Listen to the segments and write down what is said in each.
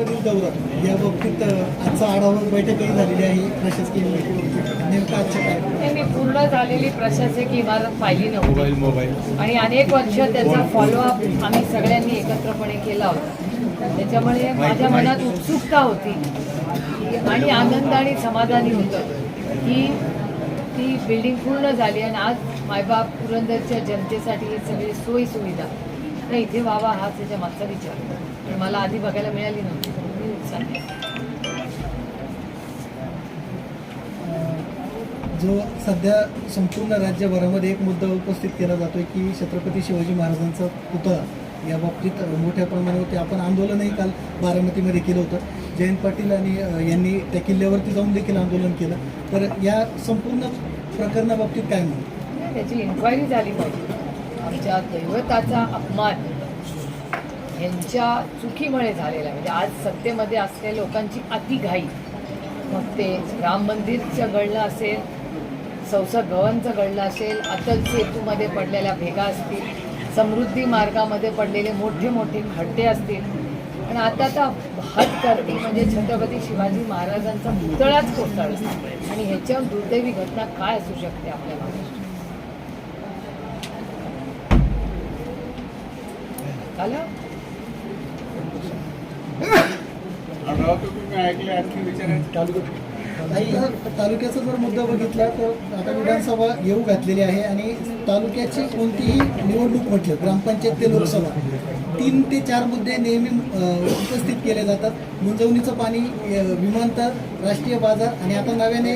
वरील दौरा या बाबतीत अ, आजचा आढावा बैठकही झालेली आहे प्रशासकीय बैठक नेमकं आजच्या काय? हे मी पूर्ण झालेली प्रशासकीय इमारत पाहिली नव्हती. मोबाईल आणि अनेक वर्ष त्याचा फॉलोअप आम्ही सगळ्यांनी एकत्रपणे केला होता. त्याच्यामुळे माझ्या मनात उत्सुकता होती आणि आनंद आणि समाधानी होतं की ती बिल्डिंग पूर्ण झाली आणि आज मायबाप पुरंदरच्या जनतेसाठी हे सगळे सोयी सुविधा इथे व्हावा हाच त्याच्या मागचा विचार. पण मला आधी बघायला मिळाली नव्हती. जो सध्या संपूर्ण राज्यभरामध्ये एक मुद्दा उपस्थित केला जातोय की छत्रपती शिवाजी महाराजांचा पुतळा या बाबतीत मोठ्या प्रमाणावरती आपण आंदोलनही काल बारामतीमध्ये केलं होतं. जयंत पाटील आणि यांनी त्या किल्ल्यावरती जाऊन देखील आंदोलन केलं. तर या संपूर्ण प्रकरणाबाबतीत काय म्हणतो त्याची इन्क्वायरी झाली पाहिजे. आमच्या दैवताचा अपमान ह्यांच्या चुकीमुळे झालेला आहे. म्हणजे आज सत्तेमध्ये असलेल्या लोकांची अतिघाई. मग ते राम मंदिरचं घडलं असेल संसद भवनचं घडलं असेल अटल सेतूमध्ये पडलेल्या भेगा असतील समृद्धी मार्गामध्ये पडलेले मोठे मोठे खड्डे असतील. पण आता तर करते म्हणजे छत्रपती शिवाजी महाराजांचा पुतळाच कोसळला. आणि ह्याच्यावर दुर्दैवी घटना काय असू शकते आपल्या महाराष्ट्रात आलं तालुक्याचा जर मुद्दा बघितला तर आता विधानसभा येऊ घातलेली आहे आणि तालुक्याची कोणतीही निवडणूक म्हटलं ग्रामपंचायत ते लोकसभा तीन ते चार मुद्दे नेहमी उपस्थित केले जातात. मुंजवणीचं पाणी विमानतळ राष्ट्रीय बाजार आणि आता नव्याने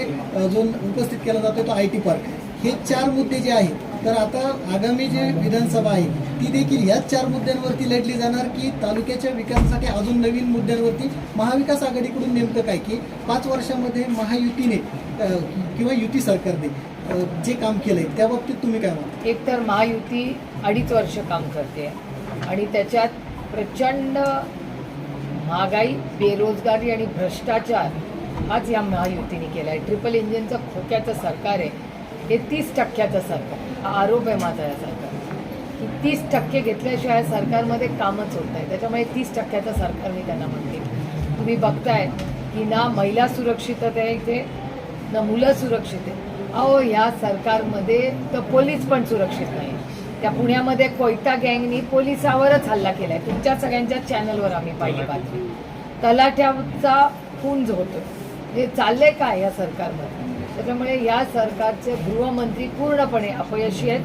जो उपस्थित केला जातो तो आय टी पार्क. हे चार मुद्दे जे आहेत तर आता आगामी जे विधानसभा आहे ती देखील याच चार मुद्द्यांवरती लढली जाणार की तालुक्याच्या विकासासाठी अजून नवीन मुद्द्यांवरती महाविकास आघाडीकडून नेमकं काय की पाच वर्षामध्ये महायुतीने किंवा युती सरकारने जे काम केलंय त्या बाबतीत तुम्ही काय म्हणता? एक तर महायुती अडीच वर्ष काम करते आणि त्याच्यात प्रचंड महागाई बेरोजगारी आणि भ्रष्टाचार हाच या महायुतीने केला आहे ट्रिपल इंजिनचं खोक्याचं सरकार आहे. हे तीस टक्क्याचं सरकार आरोप आहे माझा या सरकार. की तीस टक्के घेतल्याशिवाय सरकारमध्ये कामच होत नाही. त्याच्यामुळे तीस टक्क्याचं सरकार मी त्यांना म्हणते. तुम्ही बघताय की ना महिला सुरक्षित आहे इथे ना मुलं सुरक्षित आहे अहो ह्या सरकारमध्ये तर पोलीस पण सुरक्षित नाही. त्या पुण्यामध्ये कोयता गँगनी पोलिसावरच हल्ला केलाय. तुमच्या सगळ्यांच्या चॅनलवर आम्ही पाहिली बातमी. तलाठ्याचा खून होतो हे चाललंय काय या सरकारमध्ये? त्याच्यामुळे या सरकारचे गृहमंत्री पूर्णपणे अपयशी आहेत.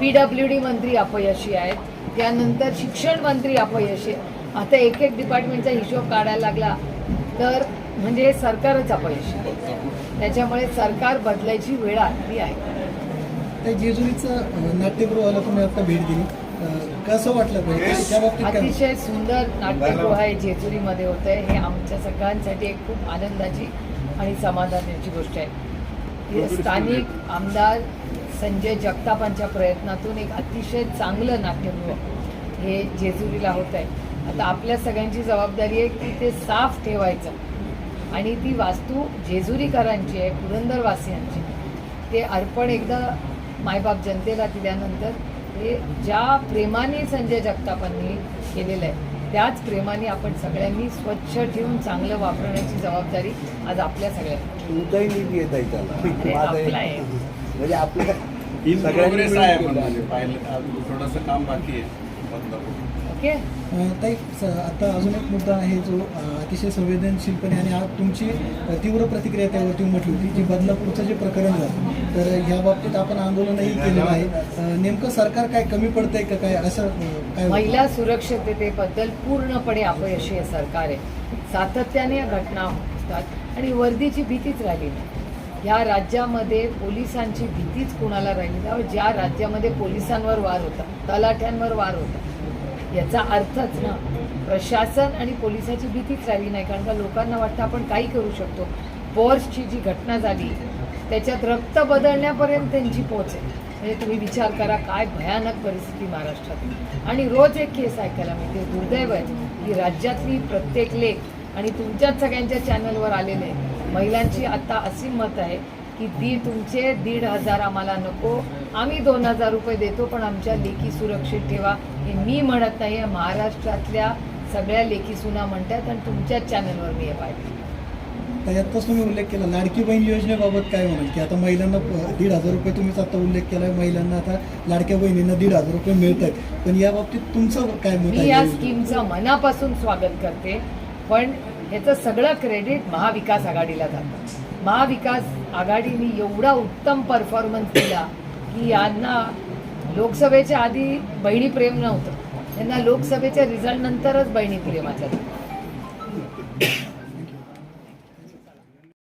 पी डब्ल्यू डी मंत्री अपयशी आहेत. त्यानंतर शिक्षण मंत्री अपयशी आहे आता एक एक डिपार्टमेंटचा हिशोब काढायला लागला तर म्हणजे हे सरकारच अपयशी आहे. त्याच्यामुळे सरकार बदलायची वेळ आली आहे. त्या जेजुरीचं नाट्यगृहाला तुम्ही आता भेट दिली. कसं वाटलं? अतिशय सुंदर नाट्यगृह आहे जेजुरीमध्ये होत आहे हे आमच्या सगळ्यांसाठी एक खूप आनंदाची आणि समाधानाची गोष्ट आहे. स्थानिक आमदार संजय जगतापांच्या प्रयत्नातून एक अतिशय चांगलं नाट्यगृह हे जेजुरीला होत आहे. आता आपल्या सगळ्यांची जबाबदारी आहे की ते साफ ठेवायचं. आणि ती वास्तू जेजुरीकरांची आहे पुरंदरवासियांची. ते अर्पण एकदा मायबाप जनतेला दिल्यानंतर हे ज्या प्रेमाने संजय जगतापांनी केलेलं आहे त्याच प्रेमाने आपण सगळ्यांनी स्वच्छ ठेवून चांगलं वापरण्याची जबाबदारी आज आपल्या सगळ्यांना तुमचाही निधी येत आहे त्याला अरे, माझं आपला आहे. म्हणजे आपल्या इन सगळ्यांनी प्रोग्रेस आहे मिळून पण केलं. म्हणजे पाहिलं अजून थोडंसं काम बाकी आहे बदलापूर. ओके अ, ताई स- आता अजून एक मुद्दा आहे जो अ, अतिशय संवेदनशीलपणे आणि आज तुमची तीव्र प्रतिक्रिया त्यावरती म्हटली होती जी बदलापूरचं जे प्रकरण झालं. तर ह्या बाबतीत आपण आंदोलनही केलेलं आहे. नेमकं सरकार काय कमी पडतंय का काय? असं काय महिला सुरक्षिततेबद्दल पूर्णपणे अपयशी हे सरकार आहे. सातत्याने या घटना होतात आणि वर्दीची भीतीच राहिली नाही. या राज्यामध्ये पोलिसांची भीतीच कुणाला राहिली नाही. ज्या राज्यामध्ये पोलिसांवर वार होता तलाठ्यांवर वार होता याचा अर्थच ना. प्रशासन आणि पोलिसाची भीतीच राहिली नाही. कारण का लोकांना वाटतं आपण काही करू शकतो. पॉर्सची जी घटना झाली त्याच्यात रक्त बदलण्यापर्यंत त्यांची पोच आहे. म्हणजे तुम्ही विचार करा काय भयानक परिस्थिती महाराष्ट्रात आणि रोज एक केस ऐकायला मिळते. दुर्दैव आहे की राज्यातली प्रत्येक लेख आणि तुमच्याच सगळ्यांच्या चॅनलवर आलेले महिलांची आता अशी मत आहे की ती तुमचे दीड हजार आम्हाला नको. आम्ही दोन हजार रुपये देतो पण आमच्या लेखी सुरक्षित ठेवा. हे मी म्हणत नाही आहे महाराष्ट्रातल्या सगळ्या लेखी सुना म्हणतात आणि तुमच्याच चॅनलवर मी हे पाहिजे तर यातच तुम्ही उल्लेख केला लाडकी बहीण योजनेबाबत काय म्हणाल? की आता महिलांना दीड हजार रुपये तुम्हीच आता उल्लेख केला महिलांना आता लाडक्या बहिणींना दीड हजार रुपये मिळत आहेत पण या बाबतीत तुमचं काय मत मी या? स्कीमचं मनापासून स्वागत करते पण ह्याचं सगळं क्रेडिट महाविकास आघाडीला जातं. महाविकास आघाडीने एवढा उत्तम परफॉर्मन्स दिला की यांना लोकसभेच्या आधी बहिणी प्रेम नव्हतं. त्यांना लोकसभेच्या रिझल्ट नंतरच बहिणी प्रेमाचं माझ्या